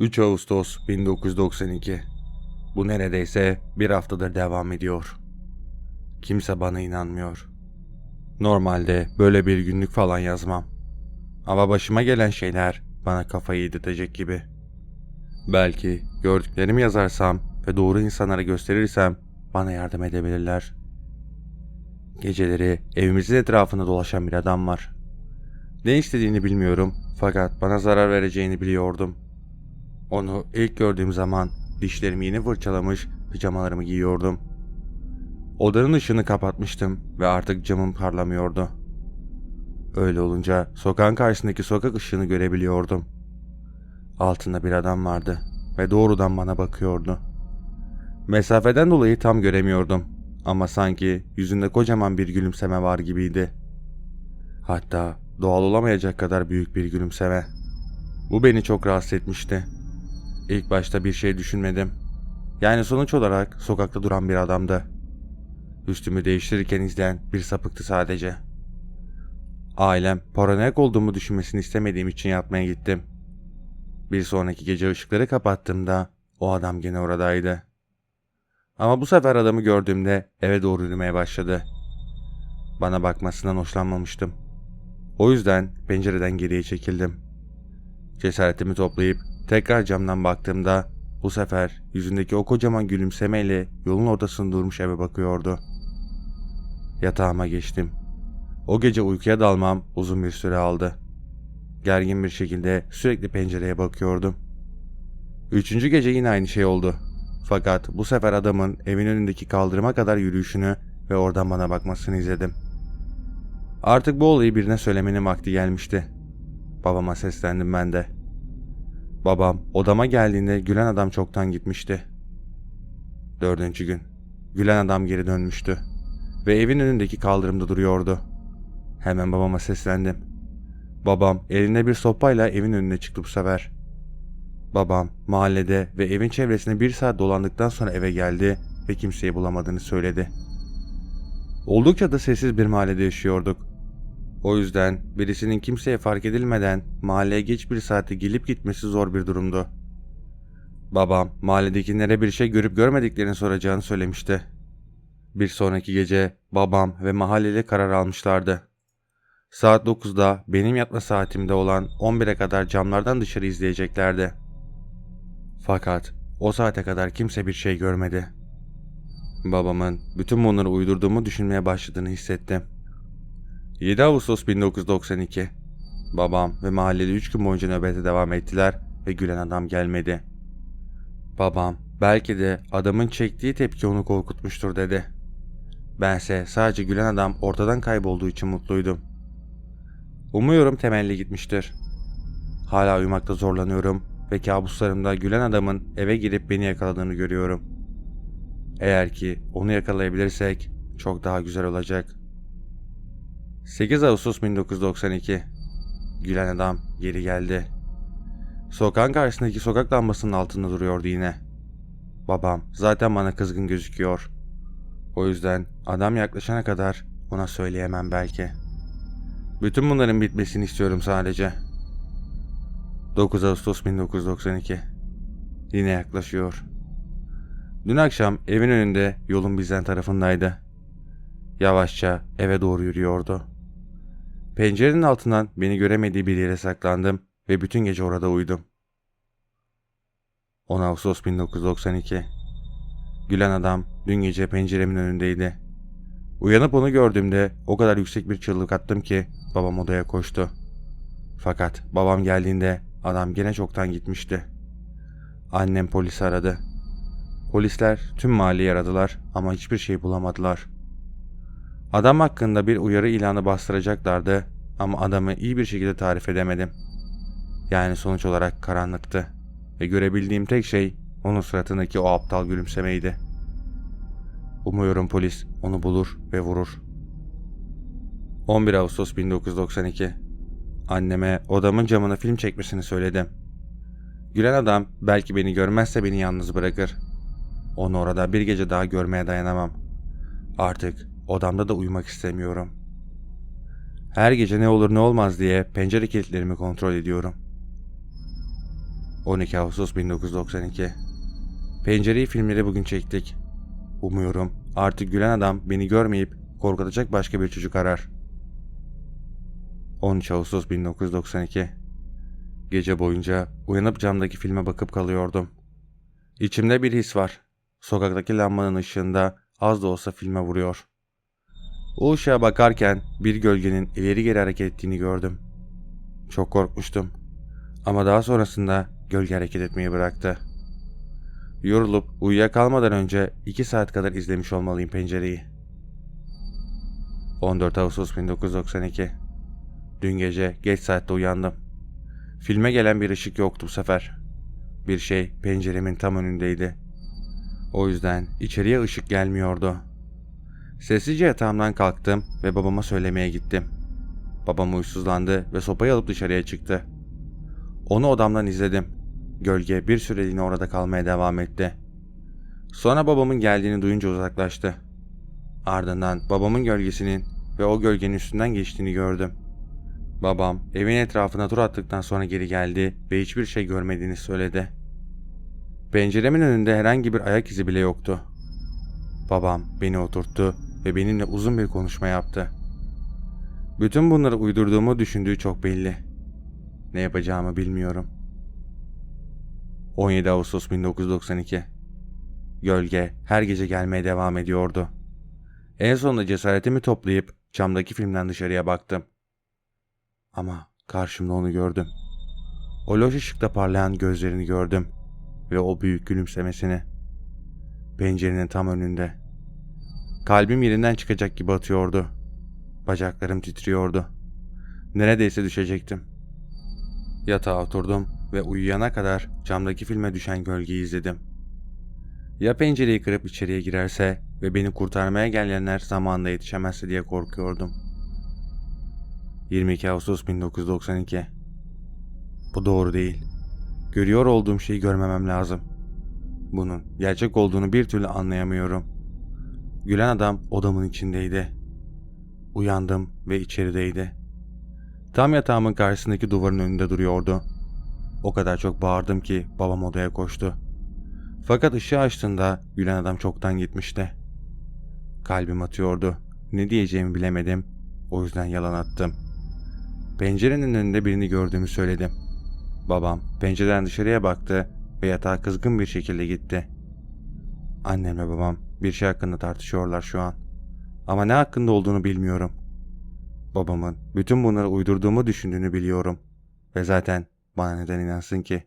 3 Ağustos 1992 Bu neredeyse bir haftadır devam ediyor. Kimse bana inanmıyor. Normalde böyle bir günlük falan yazmam. Ama başıma gelen şeyler bana kafayı yedirtecek gibi. Belki gördüklerimi yazarsam ve doğru insanlara gösterirsem bana yardım edebilirler. Geceleri evimizin etrafında dolaşan bir adam var. Ne istediğini bilmiyorum fakat bana zarar vereceğini biliyordum. Onu ilk gördüğüm zaman dişlerimi yeni fırçalamış pijamalarımı giyiyordum. Odanın ışığını kapatmıştım ve artık camım parlamıyordu. Öyle olunca sokağın karşısındaki sokak ışığını görebiliyordum. Altında bir adam vardı ve doğrudan bana bakıyordu. Mesafeden dolayı tam göremiyordum ama sanki yüzünde kocaman bir gülümseme var gibiydi. Hatta doğal olamayacak kadar büyük bir gülümseme. Bu beni çok rahatsız etmişti. İlk başta bir şey düşünmedim. Yani sonuç olarak sokakta duran bir adamdı. Üstümü değiştirirken izleyen bir sapıktı sadece. Ailem paranoyak olduğumu düşünmesini istemediğim için yatmaya gittim. Bir sonraki gece ışıkları kapattığımda o adam gene oradaydı. Ama bu sefer adamı gördüğümde eve doğru yürümeye başladı. Bana bakmasından hoşlanmamıştım. O yüzden pencereden geriye çekildim. Cesaretimi toplayıp tekrar camdan baktığımda bu sefer yüzündeki o kocaman gülümsemeyle yolun ortasında durmuş eve bakıyordu. Yatağıma geçtim. O gece uykuya dalmam uzun bir süre aldı. Gergin bir şekilde sürekli pencereye bakıyordum. Üçüncü gece yine aynı şey oldu. Fakat bu sefer adamın evin önündeki kaldırıma kadar yürüyüşünü ve oradan bana bakmasını izledim. Artık bu olayı birine söylemenin vakti gelmişti. Babama seslendim ben de. Babam odama geldiğinde gülen adam çoktan gitmişti. Dördüncü gün. Gülen adam geri dönmüştü. Ve evin önündeki kaldırımda duruyordu. Hemen babama seslendim. Babam elinde bir sopayla evin önüne çıktı bu sefer. Babam mahallede ve evin çevresinde bir saat dolandıktan sonra eve geldi ve kimseyi bulamadığını söyledi. Oldukça da sessiz bir mahallede yaşıyorduk. O yüzden birisinin kimseye fark edilmeden mahalleye geç bir saate gelip gitmesi zor bir durumdu. Babam mahalledekilere bir şey görüp görmediklerini soracağını söylemişti. Bir sonraki gece babam ve mahalleli karar almışlardı. Saat 9'da benim yatma saatimde olan 11'e kadar camlardan dışarı izleyeceklerdi. Fakat o saate kadar kimse bir şey görmedi. Babamın bütün bunları uydurduğumu düşünmeye başladığını hissettim. 7 Ağustos 1992 Babam ve mahalleli 3 gün boyunca nöbete devam ettiler ve gülen adam gelmedi. Babam belki de adamın çektiği tepki onu korkutmuştur dedi. Bense sadece gülen adam ortadan kaybolduğu için mutluydum. Umuyorum temelli gitmiştir. Hala uyumakta zorlanıyorum ve kabuslarımda gülen adamın eve girip beni yakaladığını görüyorum. Eğer ki onu yakalayabilirsek çok daha güzel olacak. 8 Ağustos 1992 Gülen adam geri geldi. Sokağın karşısındaki sokak lambasının altında duruyordu yine. Babam zaten bana kızgın gözüküyor. O yüzden adam yaklaşana kadar ona söyleyemem belki. Bütün bunların bitmesini istiyorum sadece. 9 Ağustos 1992 Yine yaklaşıyor. Dün akşam evin önünde yolun bizden tarafındaydı. Yavaşça eve doğru yürüyordu. Pencerenin altından beni göremediği bir yere saklandım ve bütün gece orada uyudum. 10 Ağustos 1992 Gülen adam dün gece penceremin önündeydi. Uyanıp onu gördüğümde o kadar yüksek bir çığlık attım ki babam odaya koştu. Fakat babam geldiğinde adam gene çoktan gitmişti. Annem polisi aradı. Polisler tüm mahalleyi aradılar ama hiçbir şey bulamadılar. Adam hakkında bir uyarı ilanı bastıracaklardı ama adamı iyi bir şekilde tarif edemedim. Yani sonuç olarak karanlıktı ve görebildiğim tek şey onun suratındaki o aptal gülümsemeydi. Umuyorum polis onu bulur ve vurur. 11 Ağustos 1992 Anneme odamın camına film çekmesini söyledim. Gülen adam belki beni görmezse beni yalnız bırakır. Onu orada bir gece daha görmeye dayanamam. Artık odamda da uyumak istemiyorum. Her gece ne olur ne olmaz diye pencere kilitlerimi kontrol ediyorum. 12 Ağustos 1992 Pencereyi filmleri bugün çektik. Umuyorum artık gülen adam beni görmeyip korkutacak başka bir çocuk arar. 13 Ağustos 1992 Gece boyunca uyanıp camdaki filme bakıp kalıyordum. İçimde bir his var. Sokaktaki lambanın ışığında az da olsa filme vuruyor. O ışığa bakarken bir gölgenin ileri geri hareket ettiğini gördüm. Çok korkmuştum. Ama daha sonrasında gölge hareket etmeyi bıraktı. Yorulup uyuyakalmadan önce 2 saat kadar izlemiş olmalıyım pencereyi. 14 Ağustos 1992 Dün gece geç saatte uyandım. Filme gelen bir ışık yoktu bu sefer. Bir şey penceremin tam önündeydi. O yüzden içeriye ışık gelmiyordu. Sessizce yatağımdan kalktım ve babama söylemeye gittim. Babam uysuzlandı ve sopayı alıp dışarıya çıktı. Onu odamdan izledim. Gölge bir süreliğine orada kalmaya devam etti. Sonra babamın geldiğini duyunca uzaklaştı. Ardından babamın gölgesinin ve o gölgenin üstünden geçtiğini gördüm. Babam evin etrafına tur attıktan sonra geri geldi ve hiçbir şey görmediğini söyledi. Penceremin önünde herhangi bir ayak izi bile yoktu. Babam beni oturttu ve benimle uzun bir konuşma yaptı. Bütün bunları uydurduğumu düşündüğü çok belli. Ne yapacağımı bilmiyorum. 17 Ağustos 1992 Gölge her gece gelmeye devam ediyordu. En sonunda cesaretimi toplayıp camdaki filmden dışarıya baktım. Ama karşımda onu gördüm. O loş ışıkta parlayan gözlerini gördüm ve o büyük gülümsemesini. Pencerenin tam önünde. Kalbim yerinden çıkacak gibi atıyordu. Bacaklarım titriyordu. Neredeyse düşecektim. Yatağa oturdum ve uyuyana kadar camdaki filme düşen gölgeyi izledim. Ya pencereyi kırıp içeriye girerse ve beni kurtarmaya gelenler zamanında yetişemezse diye korkuyordum. 22 Ağustos 1992 Bu doğru değil. Görüyor olduğum şeyi görmemem lazım. Bunun gerçek olduğunu bir türlü anlayamıyorum. Gülen adam odamın içindeydi. Uyandım ve içerideydi. Tam yatağımın karşısındaki duvarın önünde duruyordu. O kadar çok bağırdım ki babam odaya koştu. Fakat ışığı açtığında gülen adam çoktan gitmişti. Kalbim atıyordu. Ne diyeceğimi bilemedim. O yüzden yalan attım. Pencerenin önünde birini gördüğümü söyledim. Babam pencereden dışarıya baktı ve yatağa kızgın bir şekilde gitti. Annem ve babam bir şey hakkında tartışıyorlar şu an. Ama ne hakkında olduğunu bilmiyorum. Babamın bütün bunları uydurduğumu düşündüğünü biliyorum. Ve zaten bana neden inansın ki?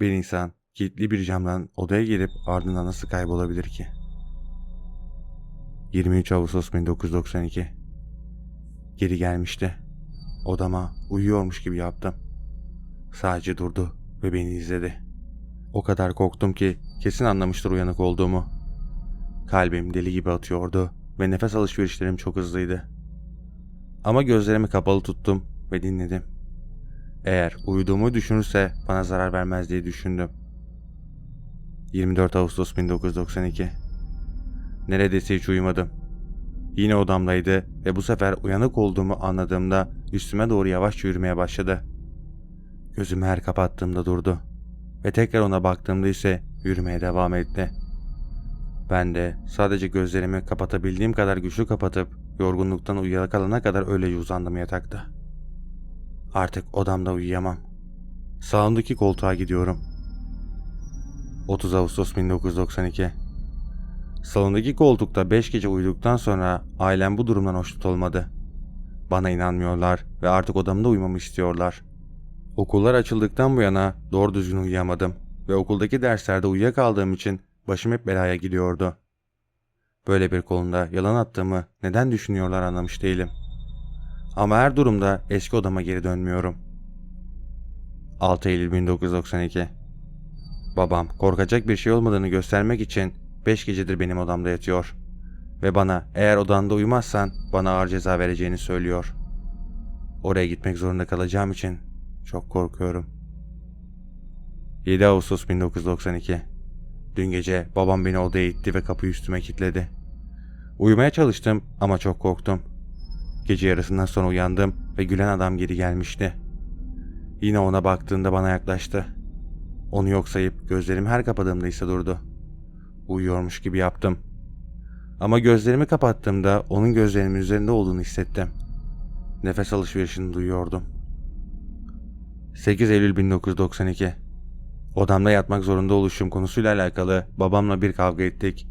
Bir insan kilitli bir camdan odaya girip ardından nasıl kaybolabilir ki? 23 Ağustos 1992 Geri gelmişti. Odama uyuyormuş gibi yaptım. Sadece durdu ve beni izledi. O kadar korktum ki kesin anlamıştır uyanık olduğumu. Kalbim deli gibi atıyordu ve nefes alışverişlerim çok hızlıydı. Ama gözlerimi kapalı tuttum ve dinledim. Eğer uyuduğumu düşünürse bana zarar vermez diye düşündüm. 24 Ağustos 1992 Neredeyse hiç uyumadım. Yine odamdaydı ve bu sefer uyanık olduğumu anladığımda üstüme doğru yavaşça yürümeye başladı. Gözümü her kapattığımda durdu ve tekrar ona baktığımda ise yürümeye devam etti. Ben de sadece gözlerimi kapatabildiğim kadar güçlü kapatıp yorgunluktan uyuyakalana kadar öyle uzandım yatakta. Artık odamda uyuyamam. Sağımdaki koltuğa gidiyorum. 30 Ağustos 1992 Salondaki koltukta 5 gece uyuduktan sonra ailem bu durumdan hoşnut olmadı. Bana inanmıyorlar ve artık odamda uyumamı istiyorlar. Okullar açıldıktan bu yana doğru düzgün uyuyamadım ve okuldaki derslerde uyuyakaldığım için başım hep belaya gidiyordu. Böyle bir konuda yalan attığımı neden düşünüyorlar anlamış değilim. Ama her durumda eski odama geri dönmüyorum. 6 Eylül 1992 Babam korkacak bir şey olmadığını göstermek için 5 gecedir benim odamda yatıyor. Ve bana eğer odanda uyumazsan bana ağır ceza vereceğini söylüyor. Oraya gitmek zorunda kalacağım için çok korkuyorum. 7 Ağustos 1992 Dün gece babam beni odaya itti ve kapıyı üstüme kilitledi. Uyumaya çalıştım ama çok korktum. Gece yarısından sonra uyandım ve gülen adam geri gelmişti. Yine ona baktığında bana yaklaştı. Onu yok sayıp gözlerimi her kapadığımda ise durdu. Uyuyormuş gibi yaptım. Ama gözlerimi kapattığımda onun gözlerimin üzerinde olduğunu hissettim. Nefes alışverişini duyuyordum. 8 Eylül 1992 Odamda yatmak zorunda oluşum konusuyla alakalı babamla bir kavga ettik.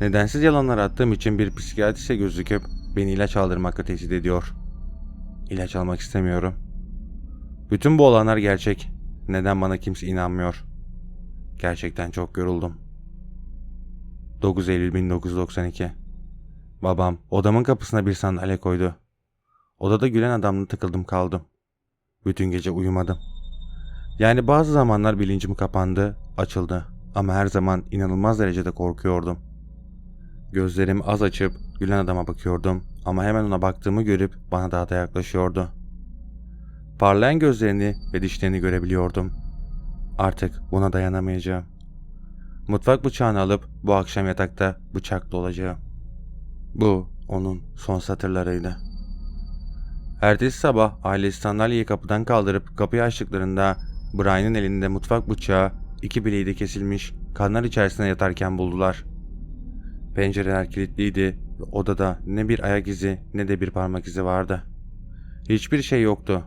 Nedensiz yalanlar attığım için bir psikiyatriste gözüküp beni ilaç aldırmakla tehdit ediyor. İlaç almak istemiyorum. Bütün bu olanlar gerçek. Neden bana kimse inanmıyor? Gerçekten çok yoruldum. 9 Eylül 1992 Babam odamın kapısına bir sandalye koydu. Odada gülen adamla tıkıldım kaldım. Bütün gece uyumadım. Yani bazı zamanlar bilincim kapandı, açıldı ama her zaman inanılmaz derecede korkuyordum. Gözlerimi az açıp gülen adama bakıyordum ama hemen ona baktığımı görüp bana daha da yaklaşıyordu. Parlayan gözlerini ve dişlerini görebiliyordum. Artık buna dayanamayacağım. Mutfak bıçağını alıp bu akşam yatakta bıçaklı olacağım. Bu onun son satırlarıydı. Ertesi sabah ailesi sandalyeyi kapıdan kaldırıp kapıyı açtıklarında Brian'ın elinde mutfak bıçağı, iki bileği de kesilmiş, kanlar içerisinde yatarken buldular. Pencereler kilitliydi ve odada ne bir ayak izi ne de bir parmak izi vardı. Hiçbir şey yoktu.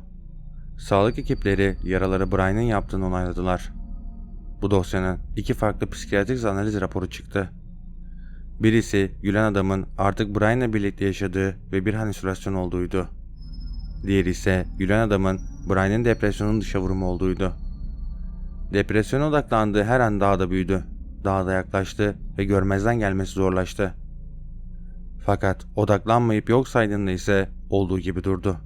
Sağlık ekipleri yaraları Brian'ın yaptığını onayladılar. Bu dosyanın iki farklı psikiyatrik analiz raporu çıktı. Birisi gülen adamın artık Brian'la birlikte yaşadığı ve bir halüsinasyon olduğuydu. Diğeri ise gülen adamın Brian'ın depresyonun dışa vurumu olduğuydu. Depresyona odaklandığı her an daha da büyüdü. Daha da yaklaştı ve görmezden gelmesi zorlaştı. Fakat odaklanmayıp yok saydığında ise olduğu gibi durdu.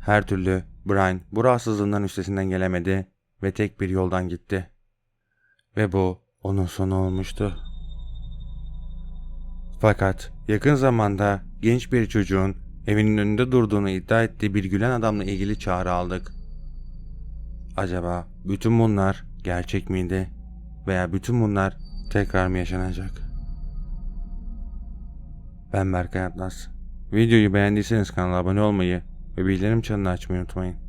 Her türlü Brian bu rahatsızlığından üstesinden gelemedi ve tek bir yoldan gitti. Ve bu onun sonu olmuştu. Fakat yakın zamanda genç bir çocuğun evinin önünde durduğunu iddia ettiği bir gülen adamla ilgili çağrı aldık. Acaba bütün bunlar gerçek miydi? Veya bütün bunlar tekrar mı yaşanacak? Ben Berkay Atlas. Videoyu beğendiyseniz kanala abone olmayı ve bildirim çanını açmayı unutmayın.